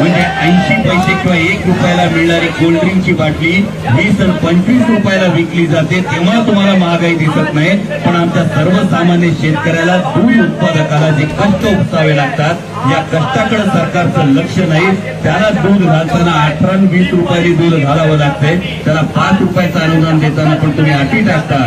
म्हणजे ऐंशी पैसे किंवा एक रुपयाला मिळणारी कोल्ड्रिंकची बाटली वीस आणि पंचवीस रुपयाला विकली जाते तेव्हा तुम्हाला महागाई दिसत नाही. पण आमच्या सर्वसामान्य शेतकऱ्याला दूध उत्पादकाला जे कष्ट उपसावे लागतात या कष्टाकडे सरकारचं लक्ष नाही. त्याला दूध घालताना अठरा वीस रुपयाची दूध घालावं लागते त्याला पाच रुपयाचं अनुदान देताना पण तुम्ही अटी टाकता.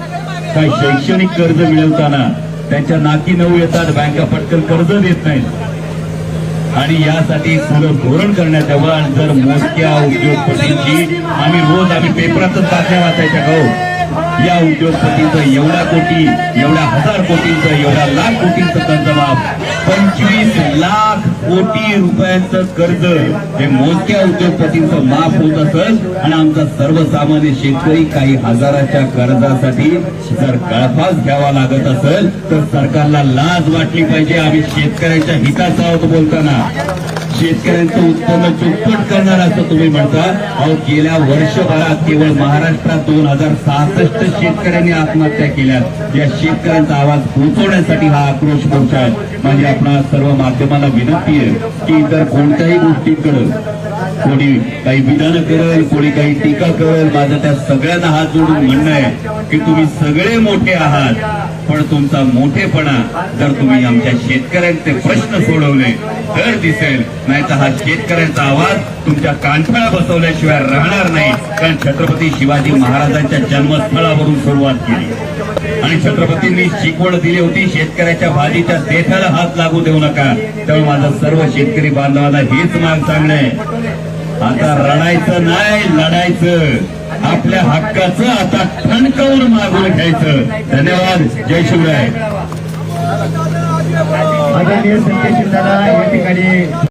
काही शैक्षणिक कर्ज मिळवताना त्यांच्या नाकी नऊ येतात बँका पटकन कर्ज देत नाहीत. आणि यासाठी सुलभ धोरण करण्यात यावं आणि जर मोजक्या उद्योगपतींची आम्ही रोज आम्ही पेपरातच बातम्या वाचायच्या का हो. या उद्योगपतींचं एवढ्या कोटी एवढ्या हजार कोटींचं एवढ्या लाख कोटींचं कर्ज माफ पंचवीस लाख कोटी रुपयांचं कर्ज हे मोजक्या उद्योगपतींचं माफ होत असेल आणि आमचा सर्वसामान्य शेतकरी काही हजाराच्या कर्जासाठी जर गळफास घ्यावा लागत असेल तर सरकारला लाज वाटली पाहिजे. आम्ही शेतकऱ्यांच्या हिताचा आहोत बोलताना. शेतकऱ्यांचं उत्पन्न चुप्पट करणार असं तुम्ही म्हणता. अहो गेल्या वर्षभरात केवळ महाराष्ट्रात दोन हजार सहासष्ट शेतकऱ्यांनी आत्महत्या केल्या या शेतकऱ्यांचा आवाज पोहोचवण्यासाठी हा आक्रोश मोर्चा आहे. म्हणजे आपणा सर्व माध्यमाला विनंती आहे की इतर कोणत्याही गोष्टीकडं कोणी काही विधान करेल कोणी काही टीका करेल माझं त्या सगळ्यांना हात जोडून म्हणणं आहे की तुम्ही सगळे मोठे आहात. पण तुमचा मोठेपणा जर तुम्ही आमच्या शेतकऱ्यांचे प्रश्न सोडवले तर दिसेल. नाही तर हा शेतकऱ्यांचा आवाज तुमच्या कानफळा बसवल्याशिवाय राहणार नाही. कारण छत्रपती शिवाजी महाराजांच्या जन्मस्थळावरून सुरुवात केली. आणि छत्रपतींनी शिकवण दिली होती शेतकऱ्याच्या भाजीच्या देठाला हात लागू देऊ नका. त्यामुळे माझा सर्व शेतकरी बांधवांना हेच माग सांगणे आता रडायचं नाही लढायचं. आपल्या हक्काचं आता ठणकावून मागून घ्यायचं. धन्यवाद. जय शिवराय. आदरणीय संजय या ठिकाणी